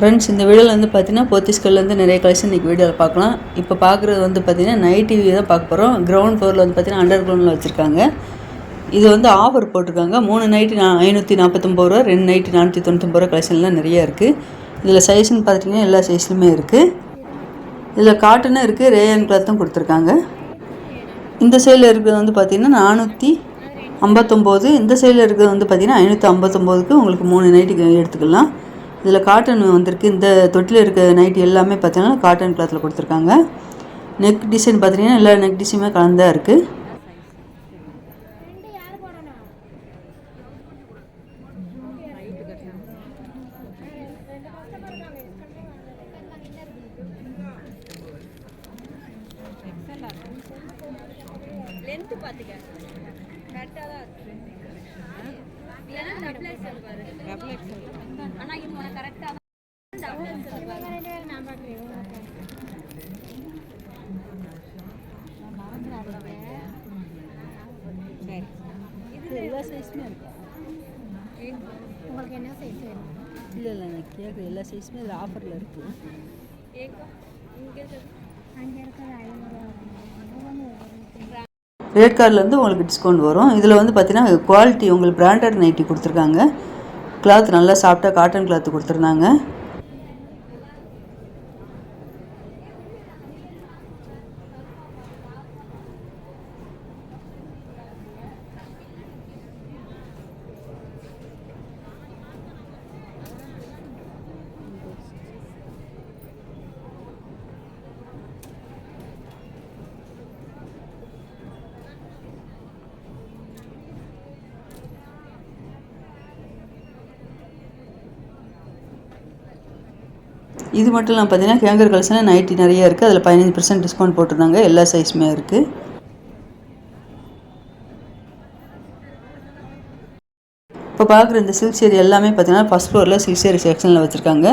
Friends இந்த வீடியோவில் வந்து பார்த்தீங்கன்னா போத்தீஸ்கல்லேருந்து நிறைய கலெக்ஷன் இன்றைக்கி வீடியோவில் பார்க்கலாம். இப்போ பார்க்குறது வந்து பார்த்திங்கன்னா நைட் டிவி தான் பார்க்க போகிறோம் கிரவுண்ட் ஃப்ளோரில் வந்து பார்த்தீங்கன்னா அண்டர் கிரவுண்டில் வச்சுருக்காங்க. இது வந்து ஆஃபர் போட்டிருக்காங்க. மூணு நைட்டு நான் ஐநூற்றி நாற்பத்தொம்பது ரூபா ரெண்டு நைட்டு நானூற்றி தொண்ணூத்தொம்பது ரூபா கலெக்ஷன்லாம் நிறைய இருக்குது இதில் சைஸ்னு பார்த்துட்டிங்கன்னா எல்லா சைஸ்லையுமே இருக்குது இதில் காட்டனும் இருக்குது ரேயன் கிளாத்தும் கொடுத்துருக்காங்க. இந்த சைடில் இருக்கிறது வந்து பார்த்தீங்கன்னா நானூற்றி ஐம்பத்தொம்போது இந்த சைடில் இருக்கிறது வந்து பார்த்தீங்கன்னா ஐநூற்றி ஐம்பத்தொம்போதுக்கு உங்களுக்கு மூணு நைட்டுக்கு எடுத்துக்கலாம். இதில் காட்டன் வந்திருக்கு. இந்த தொட்டில் இருக்க நைட்டி எல்லாமே பார்த்தீங்கன்னா காட்டன் கிளாத்தில் கொடுத்துருக்காங்க. நெக் டிசைன் பார்த்தீங்கன்னா எல்லா நெக் டிசைனுமே கலந்தா இருக்குது லென்த் பாத்துக்க. கரெக்டா தான் இருக்கு. சைஸுமே உங்களுக்கு என்ன சைஸ் வேணும் இல்லை இல்லை எனக்கு கேட்குற எல்லா சைஸுமே இதில் ஆஃபரில் இருக்குது ரேட் கார்டிலேருந்து உங்களுக்கு டிஸ்கவுண்ட் வரும். இதில் வந்து பார்த்தீங்கன்னா குவாலிட்டி உங்களுக்கு பிராண்டட் நைட்டி கொடுத்துருக்காங்க. கிளாத் நல்லா சாஃப்டாக காட்டன் கிளாத் கொடுத்துருந்தாங்க. இது மட்டும் இல்லாமல் பார்த்தீங்கன்னா கேங்கர் கலெக்ஷனில் நைட்டி நிறைய இருக்குது அதில் பதினஞ்சு பர்சன்ட் டிஸ்கவுண்ட் போட்டிருந்தாங்க. எல்லா சைஸுமே இருக்குது இப்போ பார்க்குற இந்த சில்க் சேரி எல்லாமே பார்த்தீங்கன்னா ஃபஸ்ட் ஃப்ளோரில் சில்க் சேரி செக்ஷனில் வச்சுருக்காங்க.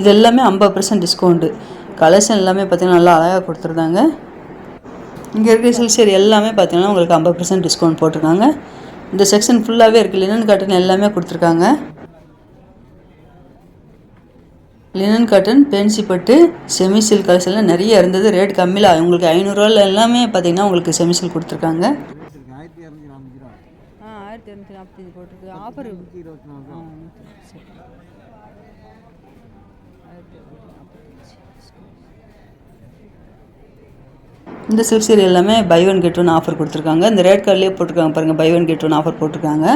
இது எல்லாமே ஐம்பது பர்சன்ட் டிஸ்கவுண்ட்டு கலெக்ஷன் எல்லாமே பார்த்தீங்கன்னா நல்லா அழகாக கொடுத்துருந்தாங்க. இங்கே இருக்கிற சில்க் சேரி எல்லாமே பார்த்தீங்கன்னா உங்களுக்கு ஐம்பது பர்சன்ட் டிஸ்கவுண்ட் போட்டிருக்காங்க. இந்த செக்ஷன் ஃபுல்லாகவே இருக்குது லினன் காட்டன் எல்லாமே கொடுத்துருக்காங்க. லினன் காட்டன் பேன்சி பட்டு செமி சில்க் கலெக்ஷன்லாம் நிறைய இருந்தது. ரேட் கம்மியில் உங்களுக்கு ஐநூறுரூவால எல்லாமே பார்த்தீங்கன்னா உங்களுக்கு செமி சில்க் கொடுத்துருக்காங்க ஆயிரத்தி இரநூத்தி நாற்பது ரூபா ஆ ஆயிரத்தி இரநூத்தி நாற்பத்தஞ்சு போட்டிருக்கு ஆஃபர் இருபத்தி நாலு. இந்த சில்க் சீரி எல்லாமே buy one get one offer கொடுத்துருக்காங்க. இந்த ரேட் கார்ட்லேயே போட்டிருக்காங்க பாருங்கள் buy one get one offer போட்டிருக்காங்க.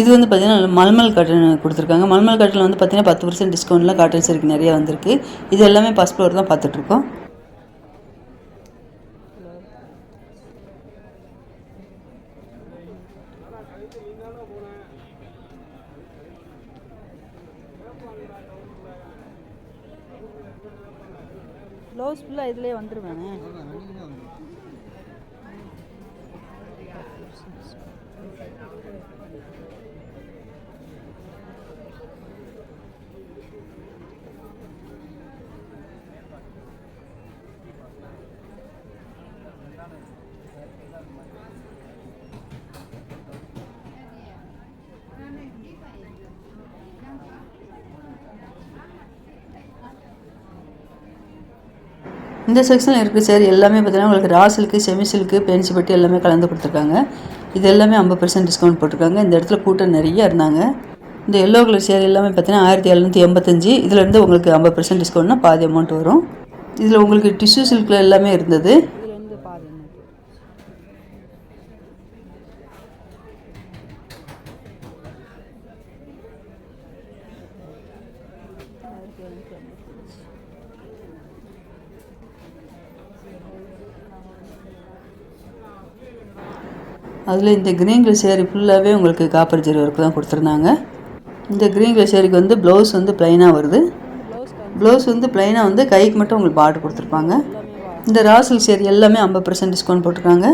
இது வந்து பார்த்தீங்கன்னா மல்மல் காட்டன் கொடுத்துருக்காங்க. மல்மல் காட்டனில் வந்து பார்த்தீங்கன்னா பத்து பர்சன்ட் டிஸ்கவுண்ட்லாம் காட்டன் சரிக்கு நிறைய வந்திருக்கு. இது எல்லாமே ஃபஸ்ட் ஃப்ளோர் தான் பார்த்துட்ருக்கோம். ப்ளவுஸ் ஃபுல்லாக இதிலே வந்துருவேனே இந்த செக்ஷனில் இருக்குது சார் எல்லாமே பார்த்தீங்கன்னா உங்களுக்கு raw silk semi silk fancy பட்டி எல்லாமே கலந்து கொடுத்துருக்காங்க. இது எல்லாமே ஐம்பது பர்சன்ட் டிஸ்கவுண்ட் போட்டிருக்காங்க. இந்த இடத்துல கூட்டம் நிறைய இருந்தாங்க. இந்த எல்லோ கலர் சேர் எல்லாமே பார்த்தீங்கன்னா ஆயிரத்தி எழுநூற்றி எண்பத்தஞ்சு. இதுலேருந்து உங்களுக்கு ஐம்பது பர்சன்ட் டிஸ்கவுண்ட்னா பாதி அமௌண்ட் வரும். இதில் உங்களுக்கு டிஷ்யூ சில்கில் எல்லாமே இருந்தது. இதுலேருந்து பாதி அதில் இந்த க்ரீன் கலர் சேரீ ஃபுல்லாகவே உங்களுக்கு காப்பர் ஜீரோ ஒர்க்கு தான் கொடுத்துருந்தாங்க. இந்த க்ரீன் கலர் வந்து ப்ளவுஸ் வந்து ப்ளைனாக வருது. ப்ளவுஸ் வந்து ப்ளைனாக வந்து கைக்கு மட்டும் உங்களுக்கு பார்டர் கொடுத்துருப்பாங்க. இந்த ராசல் சேரி எல்லாமே ஐம்பது பர்சன்ட் டிஸ்கவுண்ட் போட்டிருக்காங்க.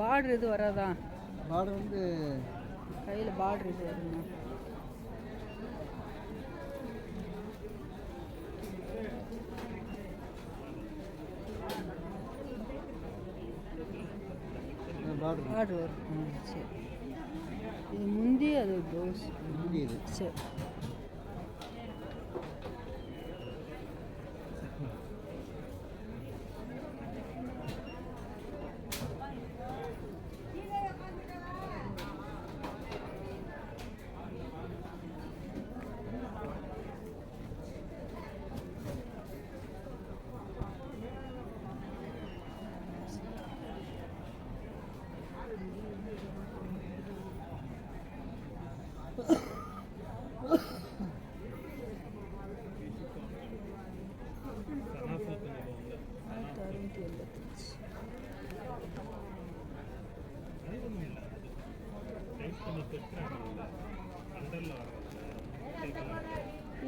பார்டர் இது வராதா? பார்டர் வந்து கையில் பார்டர் இது வருங்க பார்டர் வரும் சரி. இது முந்தி அது முடியுது சரி.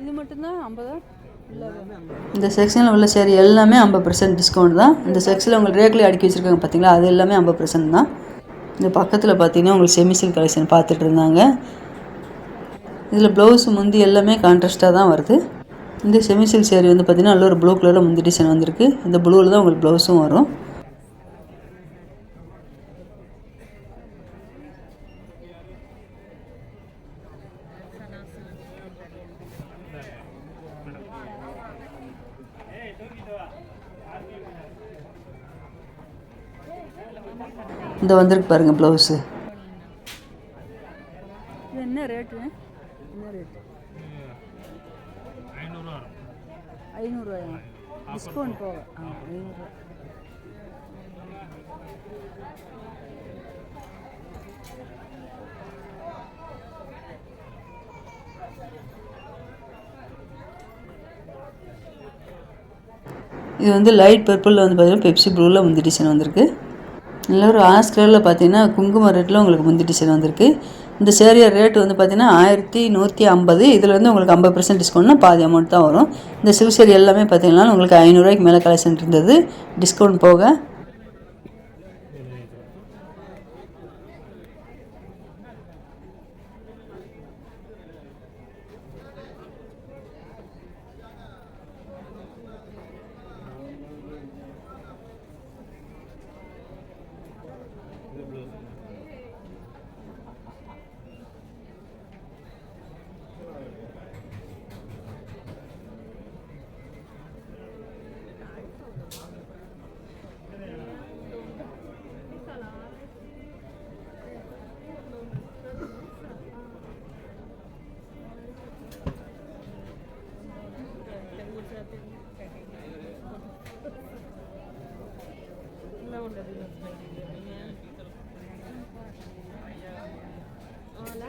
இது மட்டும்தான் ஐம்பதா? இந்த செக்ஷனில் உள்ள சேரீ எல்லாமே ஐம்பது பர்சன்ட் டிஸ்கவுண்ட் தான். இந்த செக்ஷனில் உங்களுக்கு ரேக்கில் அடுக்கி வச்சுருக்காங்க பார்த்தீங்களா அது எல்லாமே ஐம்பது பர்சன்ட் தான். இந்த பக்கத்தில் பார்த்தீங்கன்னா உங்களுக்கு செமிசில் கலெக்ஷன் பார்த்துட்டு இருந்தாங்க. இதில் ப்ளவுஸ் முந்தி எல்லாமே கான்ட்ராஸ்ட்டாக தான் வருது. இந்த செமிசில் சேரீ வந்து பார்த்தீங்கன்னா நல்ல ஒரு ப்ளூ கலரில் முந்தி டிசைன் வந்திருக்கு. இந்த ப்ளூவில் தான் உங்களுக்கு ப்ளவுஸும் வரும். இந்த வந்திருக்கு பாருங்க ப்ளவுஸு இது என்ன ரேட்டு என்ன ரேட்டு ஐநூறுரூவாயா டிஸ்கவுண்ட் போக. ஆ ஐநூறுரூவா இது வந்து லைட் பர்பிளில் வந்து பார்த்தீங்கன்னா பெப்சி ப்ளூவில் முந்தி டிசைன் வந்திருக்கு. நல்ல ஒரு ஆஸ் கலரில் பார்த்தீங்கன்னா குங்கும ரேட்டில் உங்களுக்கு முந்தி டிசைன் வந்திருக்கு. இந்த சேரீயோட ரேட்டு வந்து பார்த்தீங்கன்னா ஆயிரத்தி நூற்றி ஐம்பது. இதில் வந்து உங்களுக்கு ஐம்பது பர்சன்ட் டிஸ்கவுண்ட்னா பாதி அமௌண்ட் தான் வரும். இந்த சில்க் எல்லாமே பார்த்தீங்கன்னா உங்களுக்கு ஐநூறுரூவாய்க்கு மேலே கலெக்ஷன் இருந்தது. டிஸ்கவுண்ட் போக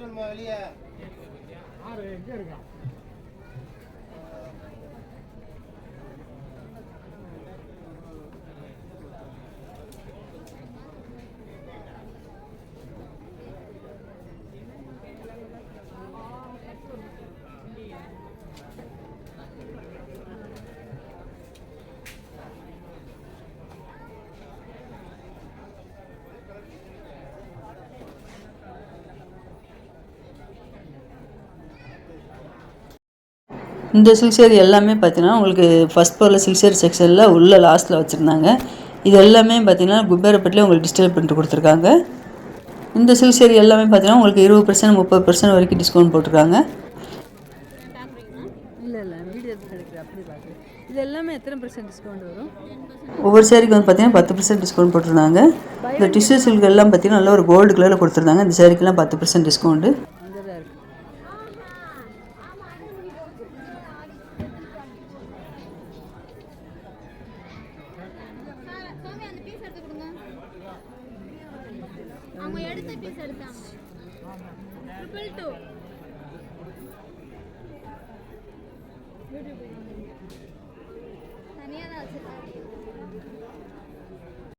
நம்ம வெளியே? ஆறு எங்கே இருக்கான்? இந்த சில்க் சேரீ எல்லாமே பார்த்தீங்கன்னா உங்களுக்கு ஃபஸ்ட் ஃப்ளோரில் சில்க் சேரீ செக்ஷனில் உள்ள லாஸ்ட்டில் வச்சுருந்தாங்க. இது எல்லாமே பார்த்தீங்கன்னா குபேரப்பட்டில் உங்களுக்கு டிஜிட்டல் பிரிண்ட் கொடுத்துருக்காங்க. இந்த சில்க் சேரீ எல்லாமே பார்த்தீங்கன்னா உங்களுக்கு இருபது பர்சன்ட் முப்பது பர்சன்ட் வரைக்கும் டிஸ்கவுண்ட் போட்டிருக்காங்க. இது எல்லாமே எத்தனை பர்சன்ட் டிஸ்கவுண்ட் வரும்? ஒவ்வொரு சேரீக்கு வந்து பார்த்தீங்கன்னா பத்து பர்சன்ட் டிஸ்கவுண்ட் போட்டிருந்தாங்க. இந்த டிஷ்யூ சில்க் எல்லாம் பார்த்தீங்கன்னா நல்ல ஒரு கோல்டு கலரில் கொடுத்துருந்தாங்க. இந்த சேரீக்கெல்லாம் பத்து பர்சன்ட் டிஸ்கவுண்ட்டு அங்கே தான் இருக்குது சாமி அந்த பீஸ் எடுத்து கொடுங்க. அவங்க எடுத்த பீஸ் எடுத்தாங்க. ட்ரிபிள் டூ தனியாக தான் வச்சுருக்காங்க.